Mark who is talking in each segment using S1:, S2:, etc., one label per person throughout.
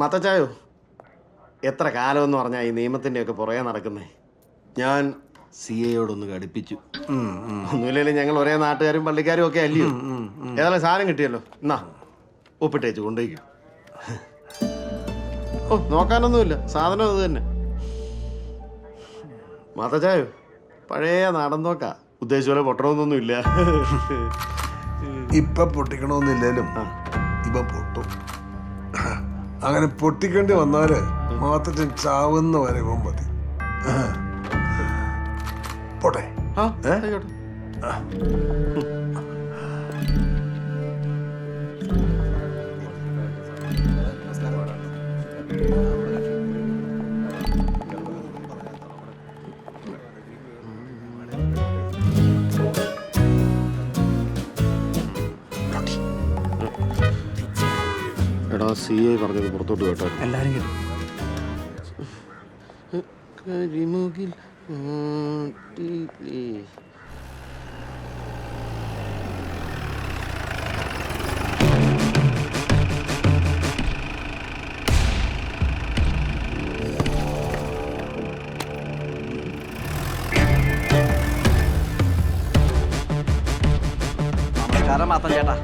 S1: മത്തച്ചായോ എത്ര കാലമെന്ന് പറഞ്ഞാൽ ഈ നിയമത്തിന്റെയൊക്കെ പുറകെ നടക്കുന്നേ? ഞാൻ സി എയോടൊന്ന് കടുപ്പിച്ചു. ഒന്നുമില്ലെങ്കിലും ഞങ്ങൾ ഒരേ നാട്ടുകാരും പള്ളിക്കാരും ഒക്കെ അല്ലയോ? ഏതായാലും സാധനം കിട്ടിയല്ലോ. എന്നാ ഒപ്പിട്ടേച്ച് കൊണ്ടുപോയിക്കും. ഓ നോക്കാനൊന്നുമില്ല. സാധനം അത് തന്നെ. മാതാചായോ പഴയ നാടൻ നോക്ക ഉദ്ദേശിച്ച പോലെ പൊട്ടണമെന്നൊന്നുമില്ല.
S2: ഇപ്പൊ പൊട്ടിക്കണമെന്നില്ലേലും ഇപ്പൊ പൊട്ടും. അങ്ങനെ പൊട്ടിക്കേണ്ടി വന്നാൽ മാത്രം ചാവുന്ന വരെ മതി. പോട്ടെ.
S1: ആ ആയിക്കോട്ടെ. സി ഐ പറഞ്ഞത് പുറത്തോട്ട് കേട്ടോ.
S3: എല്ലാരും കേട്ടു.
S1: കരിമുകിൽ.
S3: നമസ്കാരം മാത്രം ചേട്ടാ.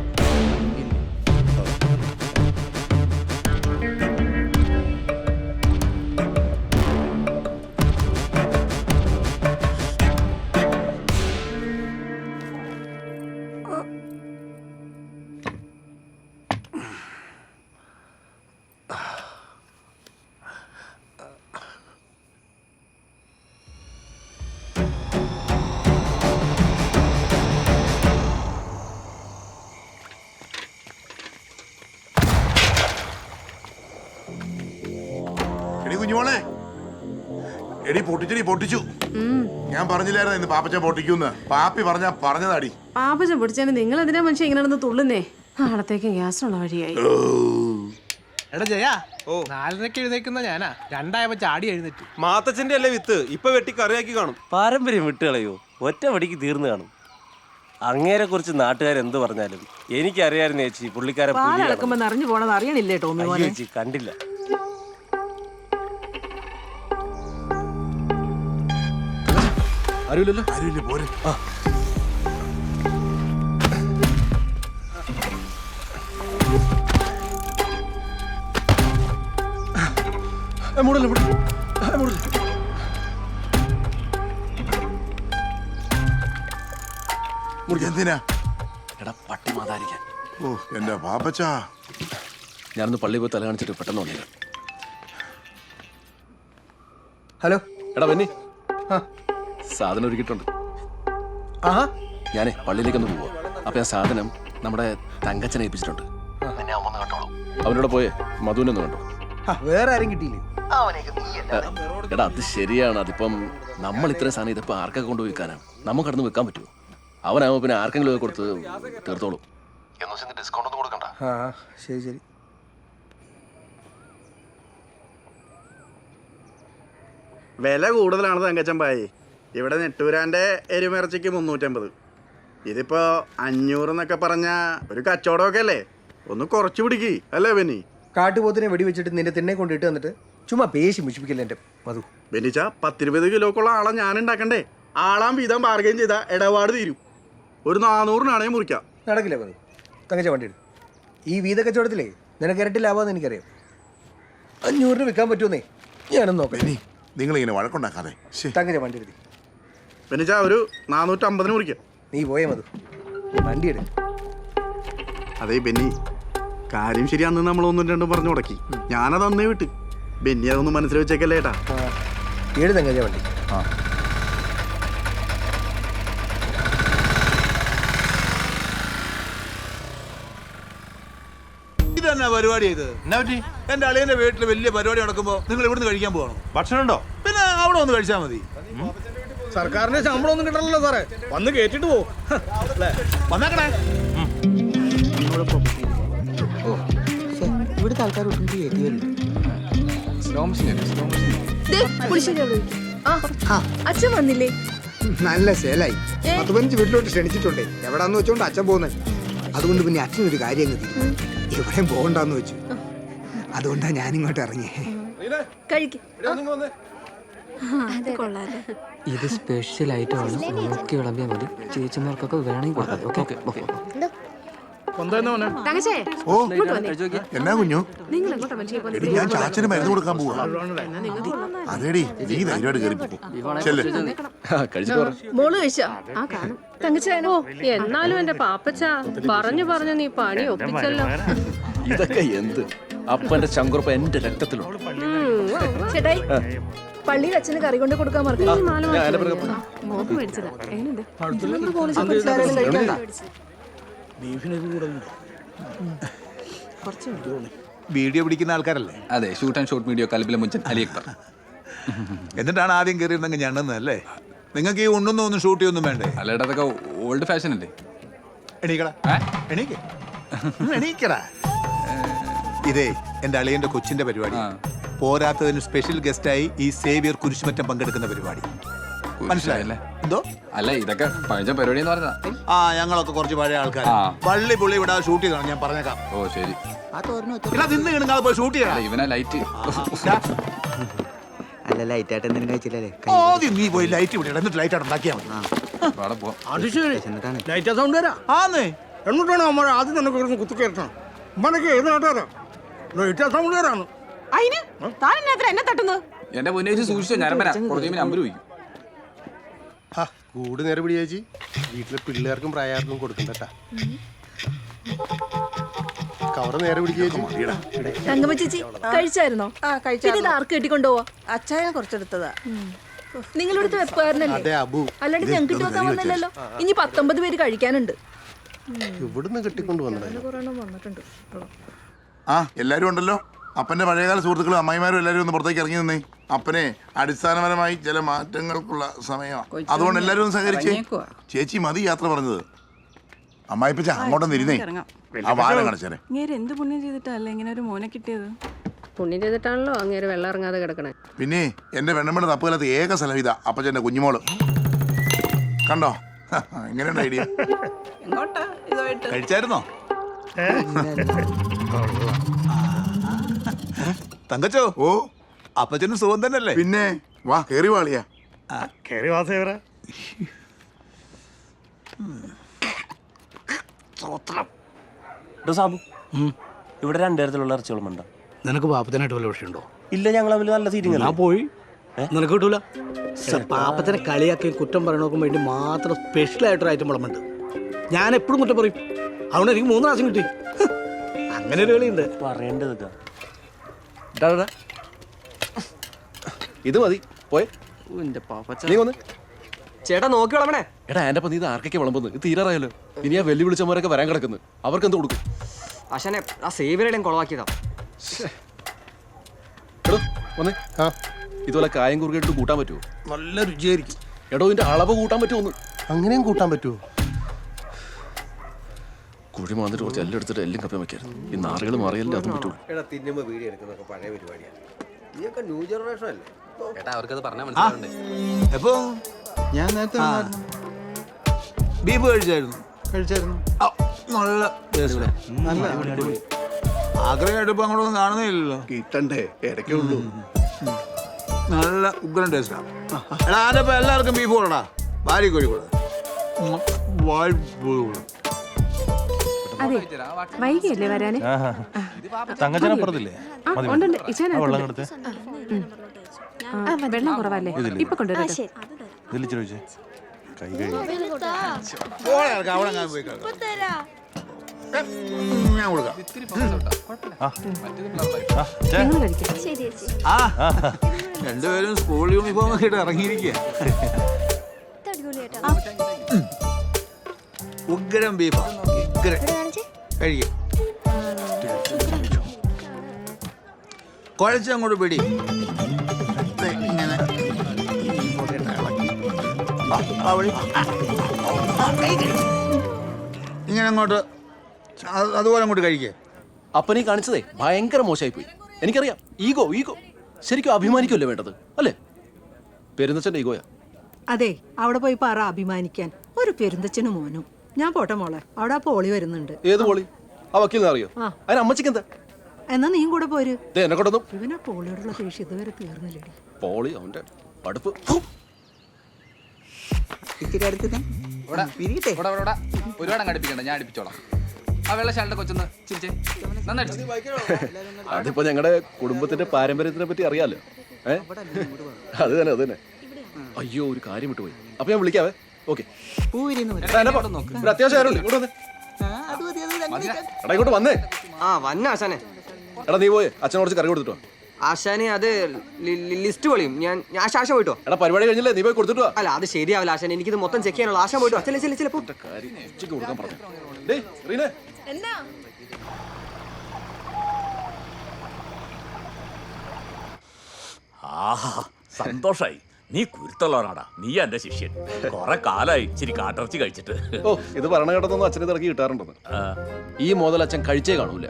S4: കുഞ്ഞുമോളെ. എടി പൊട്ടിച്ചടി പൊട്ടിച്ചു. ഞാൻ പറഞ്ഞില്ലായിരുന്നു ഇന്ന് പാപ്പച്ച പൊട്ടിക്കൂന്ന്? പാപ്പി പറഞ്ഞ പറഞ്ഞതാടി.
S5: പാപ്പച്ചൻ പിടിച്ചതിന് നിങ്ങൾ എന്തിനാ മനുഷ്യൻ ഇങ്ങനെ നടന്ന് തുള്ളുന്നേ? നാളത്തേക്ക് ഗ്യാസിനുള്ള വഴിയായി.
S6: എടാ ജയ ഓ. നാലരക്ക് എഴുന്നേക്കുന്ന ഞാനാ. രണ്ടായപ്പോ ചാടി എഴുന്നേറ്റ്.
S7: മാത്തച്ഛന്റെ അല്ലേ വിത്ത്? ഇപ്പൊ വെട്ടി കറിയാക്കി കാണും.
S8: പാരമ്പര്യം വിട്ടുകളയോ ഒറ്റ വടിക്ക് തീർന്നു കാണും. അങ്ങേരെ കുറിച്ച് നാട്ടുകാർ എന്ത് പറഞ്ഞാലും എനിക്കറിയായിരുന്നു ചേച്ചി പുള്ളിക്കാരെ
S5: അറിയണില്ലേ ടോമി മോനെ?
S8: ചേച്ചി കണ്ടില്ല.
S1: അറിയില്ലല്ലോ
S4: അറിയില്ല പോരെ.
S1: മൂടല്ലേ മൂടല്ലേ?
S4: എന്തിനാ?
S7: എടാ പട്ടി മാതാരിക്കാൻ.
S4: ഓ എന്റെ പാപ്പച്ച
S7: ഞാനൊന്ന് പള്ളി പോയി തല കാണിച്ചിട്ട് പെട്ടെന്ന് വന്നില്ല
S6: ഹലോ?
S7: എടാ ബെന്നി. സാധനം ഒരുക്കിയിട്ടുണ്ട്.
S6: ആ
S7: ഞാനേ പള്ളിയിലേക്കൊന്ന് പോവാ. അപ്പൊ ഞാൻ സാധനം നമ്മുടെ തങ്കച്ചനെ ഏൽപ്പിച്ചിട്ടുണ്ട്. അവനോട് പോയേ മധുവിനെ ഒന്ന് കണ്ടു?
S6: വേറെ ആരും കിട്ടിയില്ലേ?
S7: എടാ അത് ശരിയാണ്. അതിപ്പം നമ്മൾ ഇത്രയും സാധനം ഇതിപ്പോ ആർക്കൊക്കെ കൊണ്ട് വിൽക്കാനാണ് നമുക്ക് കടന്ന് വെക്കാൻ പറ്റുമോ? അവനാവുമ്പോ പിന്നെ ആർക്കെങ്കിലും ഒക്കെ കൊടുത്ത് തീർത്തോളൂ. ഡിസ്കൗണ്ട് ഒന്നും കൊടുക്കണ്ട.
S6: ആ ശരി ശരി.
S9: വില കൂടുതലാണ് തങ്കച്ചൻ തങ്കച്ചമ്പായി? ഇവിടെ നെട്ടൂരാന്റെ എരുമിറച്ചിക്ക് മുന്നൂറ്റമ്പത്. ഇതിപ്പോൾ അഞ്ഞൂറ് എന്നൊക്കെ പറഞ്ഞ ഒരു കച്ചവടമൊക്കെ അല്ലേ? ഒന്ന് കുറച്ച് പിടിക്ക് അല്ലേ ബെന്നി?
S6: കാട്ടുപോത്തിനെ വെടിവെച്ചിട്ട് നിന്റെ തിന്നെ കൊണ്ടിട്ട് വന്നിട്ട് ചുമ്മാ പേശി മുഷിപ്പിക്കില്ല എന്റെ മധു
S9: ബെന്നിച്ച പത്തിരുപത് കിലോക്കുള്ള ആളെ ഞാൻ ഉണ്ടാക്കണ്ടേ? ആളാം വീതം ബാർഗൈൻ ചെയ്ത ഇടപാട് തീരും. ഒരു നാനൂറിനാണേ മുറിക്കാം.
S6: നടക്കില്ല മധു തങ്ങച്ച വണ്ടി ഈ വീത കച്ചവടത്തിലേ നിനക്ക് ഇരട്ടി ലാഭമെന്ന് എനിക്കറിയാം. അഞ്ഞൂറിന് വിൽക്കാൻ പറ്റുമെന്നേ ഞാനൊന്നും നോക്കാം.
S4: ഇനി നിങ്ങൾ ഇങ്ങനെ വഴക്കുണ്ടാക്കാതെ
S6: തങ്ങച്ച വണ്ടി എടുത്തി
S9: ബെന്നിച്ച ഒരു നാനൂറ്റമ്പതിന് കുറിക്കാം
S6: നീ പോയേ മധു വണ്ടി എടു
S9: അതെ ബെന്നി കാര്യം ശരിയാണെന്ന് നമ്മൾ ഒന്നും രണ്ടും പറഞ്ഞു മുടക്കി. ഞാനത് അന്നേ വിട്ട്. ബെന്നി അതൊന്നും മനസ്സിൽ വെച്ചേക്കല്ലേ ഏട്ടാ?
S6: ആ ഏഴ് വണ്ടി?
S10: പരിപാടി ഇത്? എന്റെ അളിയന്റെ വീട്ടിൽ വലിയ പരിപാടി നടക്കുമ്പോ നിങ്ങൾ ഇവിടുന്ന് കഴിക്കാൻ പോകണം
S7: ഭക്ഷണം ഉണ്ടോ
S10: പിന്നെ അവിടെ ഒന്ന് കഴിച്ചാൽ മതി.
S6: സർക്കാരിന്റെ ശമ്പളം ഒന്നും കിട്ടണല്ലോ സാറേ. വന്ന് കേട്ടിട്ട് പോ
S10: വന്നേക്കണേ.
S6: ഇവിടുത്തെ ആൾക്കാർ ഒട്ടും
S5: അച്ഛൻ വന്നില്ലേ?
S11: നല്ല സേലായി. പത്ത് പതിനഞ്ച് വീട്ടിലോട്ട് ക്ഷണിച്ചിട്ടുണ്ടേ. എവിടാന്ന് വെച്ചോണ്ട് അച്ഛൻ പോകുന്നത് അതുകൊണ്ട് പിന്നെ അച്ഛനൊരു കാര്യം അങ്ങ് എവിടെയും പോകണ്ടെന്ന് വെച്ചു. അതുകൊണ്ടാ ഞാനിങ്ങോട്ട് ഇറങ്ങി
S3: ഇത് സ്പെഷ്യൽ ഐറ്റം ആണ്. നോക്കി വിളമ്പിയാൽ മതി. ചേച്ചിമാർക്കൊക്കെ വേണമെങ്കിൽ കൊടുക്കാം. ഓക്കെ ഓക്കെ
S4: ഓ. എന്നാ കുഞ്ഞു? എടി ഞാൻ ചാച്ചന് മരുന്ന് കൊടുക്കാൻ പോവാ. അതേടി നീ ധൈര്യമായിട്ട് കയറി ചെല്ലേ.
S7: കഴിച്ചിട്ട് പറ
S5: മോൾ കഴിച്ചോ? എന്നാലും എന്റെ പാപ്പച്ച പറഞ്ഞു പറഞ്ഞു നീ പണി ഒപ്പിച്ചല്ലോ.
S7: ഇതൊക്കെ എന്ത്? അപ്പന്റെ ചങ്കുറപ്പ് എന്റെ രക്തത്തിലുണ്ട്.
S5: ചേട്ടായി. പള്ളിയിൽ അച്ഛന് കറി കൊണ്ട് കൊടുക്കാൻ. മോക്ക് മേടിച്ചതാ. എങ്ങനെയുണ്ട്?
S10: വീഡിയോ പിടിക്കുന്ന ആൾക്കാരല്ലേ?
S12: അതെ ഷൂട്ട് ആൻഡ് ഷോർട്ട് വീഡിയോ കലബിലെ മുഞ്ചൻ അലി അക്ബർ.
S10: എന്നിട്ടാണ് ആദ്യം കയറിയിരുന്നെങ്കിൽ ഞണ്ടെന്നല്ലേ നിങ്ങൾക്ക് ഈ ഉണ്ണൊന്നും ഒന്നും ഷൂട്ട് ചെയ്യൊന്നും വേണ്ടേ?
S12: അല്ലയുടെ അതൊക്കെ ഓൾഡ് ഫാഷൻ അല്ലേ?
S10: എണീക്കടാ. എണീക്ക്. എണീക്കടാ. ഇതേ എന്റെ അളിയന്റെ കൊച്ചിന്റെ പരിപാടി. പോരാത്തതിന് സ്പെഷ്യൽ ഗസ്റ്റായി ഈ സേവിയർ കുരിശുമറ്റം പങ്കെടുക്കുന്ന പരിപാടി. മനസ്സിലായല്ലേ എന്തോ?
S12: അല്ല ഇതൊക്കെ പഴയ പരിപാടി എന്ന് പറഞ്ഞതാ.
S10: ആ ഞങ്ങളൊക്കെ കുറച്ച് പഴയ ആൾക്കാർ
S12: ആ.
S10: പള്ളി പുള്ളി ഇവിടെ ഷൂട്ട് ചെയ്താണ് ഞാൻ പറഞ്ഞേക്കാം.
S12: ഓ ശരി.
S10: ഇല്ല നിന്ന് കിണങ്ങാതെ പോയി ഷൂട്ട് ചെയ്യണം.
S12: അല്ല ഇവനാ ലൈറ്റ്
S11: അല്ല ലൈറ്റ് ആയിട്ട് എന്തെങ്കിലും കഴിച്ചില്ലേ
S10: ആദ്യം നീ പോയി ലൈറ്റ് ഇവിടെ എന്നിട്ട് ലൈറ്റ് അവിടെ ഉണ്ടാക്കിയാൽ മതി.
S12: അവിടെ പോവാം
S6: അത് ശരി. ലൈറ്റ് സൗണ്ട് വരാ
S10: ആന്നേ.
S6: എന്നിട്ടാണ് നമ്മൾ ആദ്യം തന്നെ കുത്തി കയറ്റണം ഉമ്മനൊക്കെ ഏത് നാട്ടുകാരാ ലൈറ്റ് സൗണ്ട് വരാണ്
S5: അതിന് താൻ എന്നാ എന്നെ തട്ടുന്നത്?
S12: എന്റെ പൊന്നേച്ചി സൂക്ഷിച്ചോ ഞാൻ വരാം. കുറച്ച് നമ്പർ ചോദിക്കും
S1: കൂട് നേരെ പിടി ചേച്ചി. വീട്ടിലെ പിള്ളേർക്കും പ്രായാർക്കും കൊടുക്കണ്ടട്ടാ കവറ് നേരെ പിടിക്കുക ചേച്ചി.
S5: തങ്കമ്മ ചേച്ചി കഴിച്ചായിരുന്നോ?
S13: ആ
S5: ആർക്ക്
S13: കുറച്ചെടുത്തതാ.
S5: നിങ്ങളിവിടുത്തെ വെപ്പുകാരനല്ലേ?
S1: അതെ അബു.
S5: അല്ലാണ്ട് ഞങ്ങൾക്ക് വെക്കാൻ വന്നില്ലല്ലോ ഇനി പത്തൊമ്പത് പേര് കഴിക്കാനുണ്ട്.
S1: ഇവിടുന്ന് കെട്ടിക്കൊണ്ട്
S5: വന്നിട്ടുണ്ട്.
S4: ആ എല്ലാരും ഉണ്ടല്ലോ? അപ്പന്റെ പഴയകാല സുഹൃത്തുക്കളും അമ്മായിമാരും എല്ലാവരും ഒന്ന് പുറത്തേക്ക് ഇറങ്ങി നിന്നേ. അപ്പനെ അടിസ്ഥാനപരമായി ചില മാറ്റങ്ങൾക്കുള്ള സമയമാണ് അതുകൊണ്ട് എല്ലാവരും ഒന്ന് സഹകരിച്ച്. ചേച്ചി മതി യാത്ര പറഞ്ഞത്. അമ്മായിപ്പച്ച അങ്ങോട്ടൊന്ന് ഇരുന്നേ. ആ
S13: ഇങ്ങനെ എന്ത് പുണ്യം ചെയ്തിട്ടല്ലേ ഇങ്ങനെ ഒരു മോനെ കിട്ടിയത്?
S5: പുണ്യം ചെയ്തിട്ടാണല്ലോ അങ്ങേര് വെള്ളം ഇറങ്ങാതെ കിടക്കണേ.
S4: പിന്നെ എന്റെ വെണ്ണമ്മയുടെ തപ്പുകാലത്ത് ഏക സ്ഥലം ഇതാ അപ്പച്ചന്റെ കുഞ്ഞുമോൾ. കണ്ടോ? എങ്ങനെയുണ്ട് ഐഡിയ?
S10: കഴിച്ചായിരുന്നോ? തങ്കച്ചോ?
S4: ഓ.
S10: അപ്പച്ചനും സുഖം തന്നെയല്ലേ?
S4: പിന്നെ വാ കേറി വാളിയാ.
S8: കേറി വാ സേവറ സാബു ഇവിടെ രണ്ടുതരത്തിലുള്ള ഇറച്ചികളും ഉണ്ടോ
S6: നിനക്ക് പാപ്പത്തിനായിട്ട് വല്ല വിഷയമുണ്ടോ?
S8: ഇല്ല ഞങ്ങൾ തമ്മിൽ നല്ല സീറ്റിംഗ്
S6: ഞാൻ പോയി. നിനക്ക് കിട്ടൂല? പാപ്പത്തിനെ കളിയാക്കി കുറ്റം പറയണോക്കും വേണ്ടി മാത്രം സ്പെഷ്യൽ ആയിട്ടൊരു ഐറ്റം വിളമ്പുണ്ട്. ഞാൻ എപ്പോഴും കുറ്റം പറയും. അതുകൊണ്ട് എനിക്ക് മൂന്ന് പ്രാവശ്യം കിട്ടി. അങ്ങനെ ഒരു കളിയുണ്ട്.
S8: പറയേണ്ടത്
S7: ഇത് മതി. പോയെ.
S3: എന്റെ പാപ്പച്ച
S7: നീ വന്ന്.
S3: ചേട്ടാ നോക്കി വിളമ്പണേ
S7: എടാ എന്റെ നീ ഇത് ആർക്കൊക്കെ വിളമ്പുന്നു? ഇത് തീരാറായല്ലോ. ഇനി ആ വെല്ലു വിളിച്ചവരൊക്കെ വരാൻ കിടക്കുന്നു. അവർക്ക് എന്ത് കൊടുക്കും?
S3: അശനെ ആ സേവിയറുടെയും കുളവാക്കിയതാ.
S7: എടോ വന്നേ. ഇതുപോലെ കായം കുറുകിട്ട് കൂട്ടാൻ പറ്റുമോ
S6: നല്ല രുചിയായിരിക്കും.
S7: എടോ ഇതിന്റെ അളവ് കൂട്ടാൻ പറ്റുമോ
S1: അങ്ങനെയും കൂട്ടാൻ പറ്റുമോ
S7: കുഴി മാന്നിട്ട് കുറച്ച് എല്ലാം എടുത്തിട്ട് എല്ലാം കപ്പി വെക്കായിരുന്നു. ഈ നാറുകൾ മാറിയല്ലേ അതും പറ്റുള്ളൂ.
S6: എടാ തിന്നുമ്പോ വീഡിയോ എടുക്കുന്നൊക്കെ പഴയ പരിപാടിയാണ്. നീയൊക്കെ ന്യൂ ജനറേഷൻ അല്ലേ?
S12: ഏട്ടാ അവർക്കത് പറഞ്ഞാൽ മനസ്സിലാവണ്ടേ?
S10: അപ്പോ
S1: ഞാൻ നേരത്തെ
S10: ബീഫ് കഴിച്ചായിരുന്നു.
S1: കഴിച്ചായിരുന്നു.
S10: നല്ല
S1: നല്ല
S10: ആഗ്രഹമായിട്ട് ഇപ്പൊ അങ്ങോട്ടൊന്നും കാണുന്നില്ലല്ലോ
S1: കിട്ടണ്ടേ? ഇടയ്ക്കേ ഉള്ളൂ.
S10: നല്ല ഉഗ്രൻ ടേസ്റ്റാ എടാ ആരുടെ എല്ലാവർക്കും ബീഫ് കൊടുടാ. ഭാര്യ കോഴി കൊടു.
S5: അതെ. വൈകിയല്ലേ വരാന്?
S8: തങ്കച്ചനപ്പുറത്തില്ലേ
S5: ഉണ്ടുണ്ട്. വെള്ളം കുറവല്ലേ? ഇപ്പൊ കൊണ്ടുവരാം
S8: ഇതിൽ കൈ
S10: ഞാൻ കൊടുക്കാം.
S5: നിങ്ങൾ കഴിക്കാം
S10: ആ. രണ്ടുപേരും സ്കൂൾ യൂണിഫോം ഒക്കെ ഇട്ട് ഇറങ്ങിയിരിക്കുക ഉഗ്രം ബീഫാ. ഉഗ്രം. കഴിക്കും കുഴച്ച് അങ്ങോട്ട് പിടി. ഇങ്ങനെ. ഇങ്ങനെ അങ്ങോട്ട്. അതുപോലെ അങ്ങോട്ട് കഴിക്കേ.
S7: അപ്പനീ കാണിച്ചതേ ഭയങ്കര മോശമായി പോയി എനിക്കറിയാം. Ego ego. ശരിക്കും അഭിമാനിക്കുമല്ലോ വേണ്ടത്? അല്ലേ? പെരുന്നച്ചന്റെ ഈഗോയാ.
S13: അതെ അവിടെ പോയി പറ അഭിമാനിക്കാൻ. ഒരു പെരുന്തച്ഛനും മോനും. ഞാൻ പോട്ടെ മോളെ. അവിടെ ആ പോളി വരുന്നുണ്ട്.
S7: ഏത് പോളി? ആ വക്കീലിനെ അറിയോ? അതിന് അമ്മച്ചിക്ക് എന്താ
S13: എന്നാ നീയും കൂടെ പോര്.
S7: ദേ എന്നെ കൊണ്ടൊന്നും
S13: ഇവനാ പോളിയോടുള്ള ദേഷ്യം ഇതുവരെ തീർന്നില്ലടി.
S7: പോളി അവന്റെ പടുപ്പ്
S11: ഇച്ചിരി അടുത്ത്
S12: ഇവിടെ ഇവിടെ ഇവിടെ ഇവിടെ ഒരുപാട് അങ്ങ് അടുപ്പിക്കണ്ട ഞാൻ അടുപ്പിച്ചോളാം. ആ വെള്ള ശാലിന്റെ കൊച്ചൊന്ന് ചിരിച്ചേ. നന്നായിട്ട്
S7: അതിപ്പോ ഞങ്ങളുടെ കുടുംബത്തിന്റെ പാരമ്പര്യത്തിനെ പറ്റി അറിയാലോ? ഏ? അത് തന്നെ അത് തന്നെ. അയ്യോ ഒരു കാര്യം വിട്ടുപോയി. അപ്പൊ ഞാൻ വിളിക്കാവേ? ഓക്കെ. അത്യാവശ്യം ആരുണ്ട് ഇങ്ങോട്ട് വന്നേ. എടാ ഇങ്ങോട്ട് വന്നേ.
S3: ആ വന്ന ആശാനെ.
S7: എടാ നീ പോയി. അച്ഛൻ കുറച്ച് കറി കൊടുത്തിട്ടോ
S3: ആശാനെ അത് ലിസ്റ്റ് പൊളിയും. ഞാൻ ഞാൻ ആശ ആശ പോയിട്ടോ
S7: എടാ പരിപാടി കഴിഞ്ഞില്ലേ? നീ പോയി കൊടുത്തിട്ടോ
S3: അല്ല അത് ശരിയാവില്ല ആശാൻ എനിക്കിത് മൊത്തം ചെക്ക് ചെയ്യാനുള്ള ആശ പോയിട്ടോ അച്ഛൻ ചില ചിലപ്പോ
S7: കൊടുക്കാൻ പറഞ്ഞു.
S5: എന്താ?
S14: ആഹാ സന്തോഷായി. നീ കുരുത്തുള്ളവനാടാ. നീ എന്റെ ശിഷ്യൻ. കൊറേ കാലായി ഇച്ചിരി കാട്ടിറച്ചി കഴിച്ചിട്ട്.
S7: ഓ ഇത് പറഞ്ഞ കേട്ടതൊന്നും അച്ഛനെ തിറക്കി കിട്ടാറുണ്ടെന്ന്. ഈ മോതൽ അച്ഛൻ കഴിച്ചേ കാണൂല.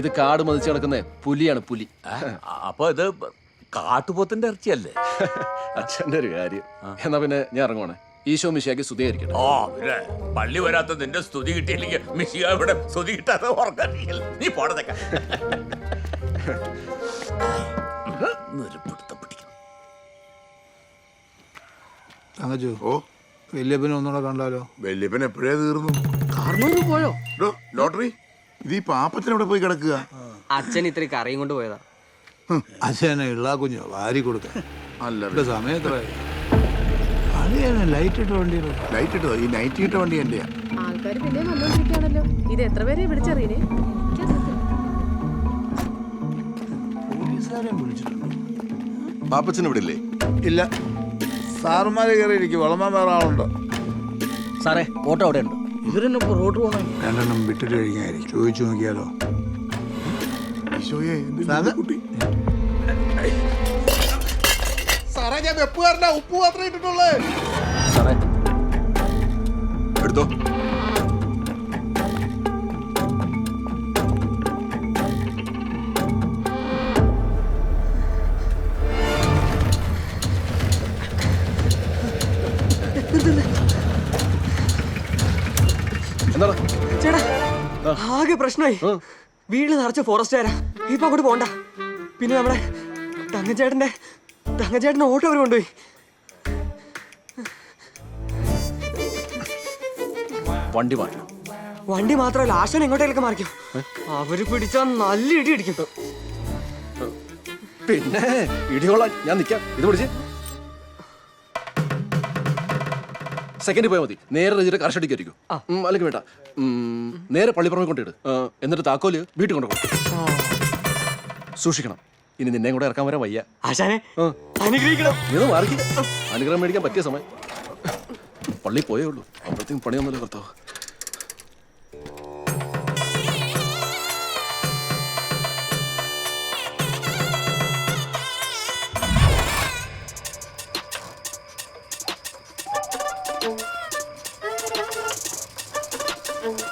S7: ഇത് കാട് മതിച്ച് കിടക്കുന്ന പുലിയാണ് പുലി.
S14: അപ്പൊ ഇത് കാട്ടുപോത്തിന്റെ ഇറച്ചിയല്ലേ?
S7: അച്ഛന്റെ ഒരു കാര്യം. എന്നാ പിന്നെ ഞാൻ ഇറങ്ങുവാണേ. ഈശോ മിശിയാക്കി സ്തുതിയായിരിക്കട്ടെ
S14: ഓ പിന്നെ പള്ളി വരാത്ത നിന്റെ സ്തുതി കിട്ടിയില്ലെങ്കിൽ മിശിയ ഇവിടെ സ്തുതി കിട്ടാതെ ഉറങ്ങില്ല നീ പോടതൊക്കെ
S2: തങ്കച്ചു ഓ? വല്യപ്പനെ ഒന്നുകൂടെ കണ്ടാലോ?
S4: വല്യപ്പൻ എപ്പോഴേ തീർന്നു?
S6: പോയോ?
S4: ഡോ, ലോട്ടറി? ഇത് ഈ പാപ്പത്തിന് ഇവിടെ പോയി കിടക്കുക.
S3: അച്ഛൻ ഇത്ര കറിയും കൊണ്ട് പോയതാ.
S2: അച്ഛനെ ഇള്ളാ കുഞ്ഞോ വാരി കൊടുക്ക
S4: അല്ല
S2: സമയത്ര ലൈറ്റ് ഇട്ട വണ്ടിയിലോ
S4: ലൈറ്റ് ഇട്ടോ ഈ നൈറ്റ് ഇട്ട വണ്ടി എന്റെയാ?
S5: ആൾക്കാർ പിന്നെ വന്നോണ്ടിരിക്കുകയാണല്ലോ. ഇത് എത്ര പേരെ വിളിച്ചറിയണേ?
S2: പോലീസുകാരെയും വിളിച്ചിട്ടുണ്ടോ.
S1: പാപ്പച്ചൻ ഇവിടെ ഇല്ലേ?
S10: ഇല്ല. സാറുമാര് കയറി ഇരിക്കും. വളമാൻ വേറെ ആളുണ്ട്.
S6: സാറേ ഓട്ടോ അവിടെ ഉണ്ട് ഇവരെന്നെ റോഡ് പോകണം
S2: രണ്ടെണ്ണം വിട്ടിട്ട് കഴിഞ്ഞായിരിക്കും ചോദിച്ചു നോക്കിയാലോ?
S1: സാറേ? ഞാൻ വെപ്പുകാരനാ ഉപ്പ് മാത്രമേ ഇട്ടിട്ടുള്ളേ.
S6: സാറേ.
S1: എടുത്തോ?
S3: പ്രശ്നമായി. വീട്ടിൽ നിറച്ച ഫോറസ്റ്റുകാരാ ഇപ്പൊ അങ്ങോട്ട് പോണ്ട. പിന്നെ നമ്മുടെ തങ്കച്ചേട്ടന്റെ തങ്കച്ചേട്ടന്റെ ഓട്ടോ അവർ കൊണ്ടുപോയി.
S7: വണ്ടി മാറ്റണം.
S3: വണ്ടി മാത്രമല്ല ആശാൻ എങ്ങോട്ടേലൊക്കെ മാറിക്കും. അവർ പിടിച്ചാൽ നല്ല ഇടി ഇടിക്കും
S7: പിന്നെ ഇടിയോളാൻ ഞാൻ നിൽക്കാം ഇത് പിടിച്ച്. സെക്കൻഡ് പോയാൽ മതി. നേരെ രജിയുടെ കർഷടിക്കായിരിക്കും അല്ലെങ്കിൽ വേണ്ട. ഉം, നേരെ പള്ളിപ്പുറമെ കൊണ്ടിട്ട് എന്നിട്ട് താക്കോൽ വീട്ടിൽ കൊണ്ടുപോകും സൂക്ഷിക്കണം. ഇനി നിന്നെ കൂടെ ഇറക്കാൻ വരാൻ വയ്യ.
S3: ആശാനെ
S7: ആ.
S3: അനുഗ്രഹിക്കണം.
S7: നീ ഒന്ന് മാറി അനുഗ്രഹം മേടിക്കാൻ പറ്റിയ സമയം. പള്ളി പോയേ ഉള്ളൂ. അപ്പോഴത്തേക്കും പണിയൊന്നുമില്ല കർത്താവ് Thank you.